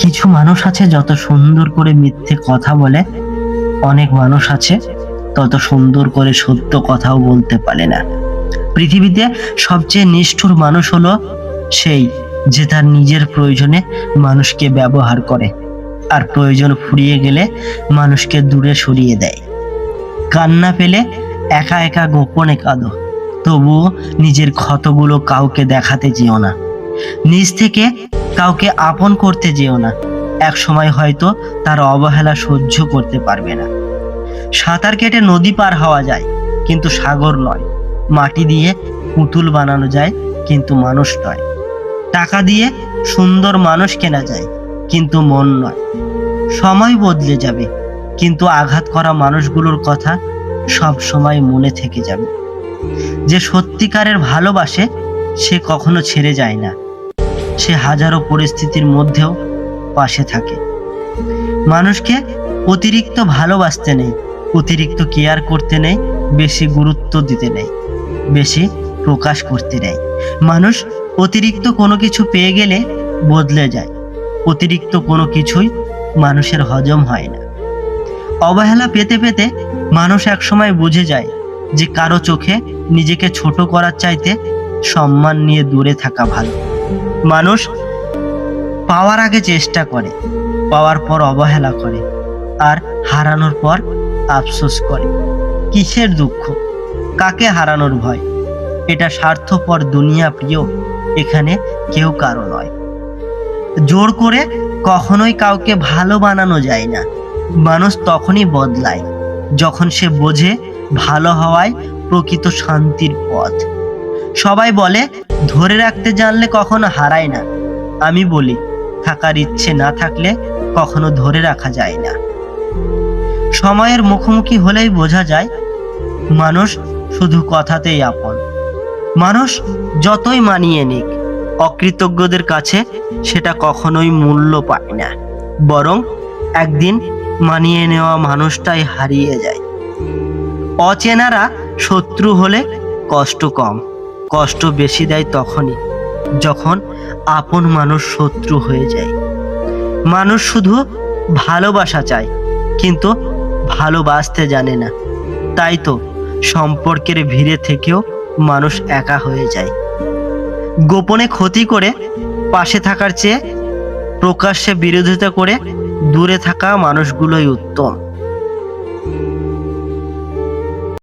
কিছু মানুষ আছে যত সুন্দর করে মিথ্যে কথা বলে, অনেক মানুষ আছে তত সুন্দর করে সত্য কথাও বলতে পারে না। পৃথিবীতে সবচেয়ে নিষ্ঠুর মানুষ হলো সেই যে তার নিজের প্রয়োজনে মানুষকে ব্যবহার করে আর প্রয়োজন ফুরিয়ে গেলে মানুষকে দূরে সরিয়ে দেয়। কান্না পেলে একা একা গোপনে কাঁদো, তবুও নিজের ক্ষতগুলো কাউকে দেখাতে যেও না। নিজ থেকে কাউকে আপন করতে যেও না। এক সময় হয়তো তার অবহেলা সহ্য করতে পারবে না। সাঁতার কেটে নদী পার হওয়া যায়, কিন্তু সাগর নয়। মাটি দিয়ে পুতুল বানানো যায়, কিন্তু মানুষ নয়। টাকা দিয়ে সুন্দর মানুষ কেনা যায়, কিন্তু মন নয়। সময় বদলে যাবে, কিন্তু আঘাত করা মানুষগুলোর কথা সব সময় মনে থেকে যাবে। যে সত্যিকারের ভালোবাসে, সে কখনো ছেড়ে যায় না। সে হাজারো পরিস্থিতির মধ্যেও পাশে থাকে। মানুষকে অতিরিক্ত ভালোবাসতে নেই, অতিরিক্ত কেয়ার করতে নেই, বেশি গুরুত্ব দিতে নেই, বেশি প্রকাশ করতে নেই। মানুষ অতিরিক্ত কোনো কিছু পেয়ে গেলে বদলে যায়, অতিরিক্ত কোনো কিছুই মানুষের হজম হয় না। অবহেলা পেতে পেতে মানুষ একসময় বুঝে যায় যে কারও চোখে নিজেকে ছোট করার চাইতে সম্মান নিয়ে দূরে থাকা ভালো। মানুষ পাওয়ার আগে চেষ্টা করে, পাওয়ার পর অবহেলা করে, আর হারানোর পর আফসোস করে। কিসের দুঃখ? কাকে হারানোর ভয়? এটা স্বার্থপর দুনিয়া প্রিয়, এখানে কেউ কারও নয়। জোর করে কখনোই কাউকে ভালো বানানো যায় না। মানুষ তখনই বদলায়, যখন সে বোঝে ভালো হওয়ায় প্রকৃত শান্তির পথ। সবাই বলে ধরে রাখতে জানলে কখনো হারায় না। আমি বলি, থাকার ইচ্ছে না থাকলে কখনো ধরে রাখা যায় না। সময়ের মুখোমুখি হলেই বোঝা যায়, মানুষ শুধু কথাতেই আপন। মানুষ যতই মানিয়ে নিক, অকৃতজ্ঞদের কাছে সেটা কখনোই মূল্য পায় না। বরং একদিন মানিয়ে নেওয়া মানুষটাই হারিয়ে যায়। অচেনারা শত্রু হলে কষ্ট কম। কষ্ট বেশি দেয় তখনই, যখন আপন মানুষ শত্রু হয়ে যায়। মানুষ শুধু ভালোবাসা চায়, কিন্তু ভালোবাসতে জানে না। তাই তো সম্পর্কের ভিড়ে থেকেও মানুষ একা হয়ে যায়। গোপনে ক্ষতি করে পাশে থাকার চেয়ে প্রকাশ্যে বিরোধিতা করে দূরে থাকা মানুষগুলোই উত্তম।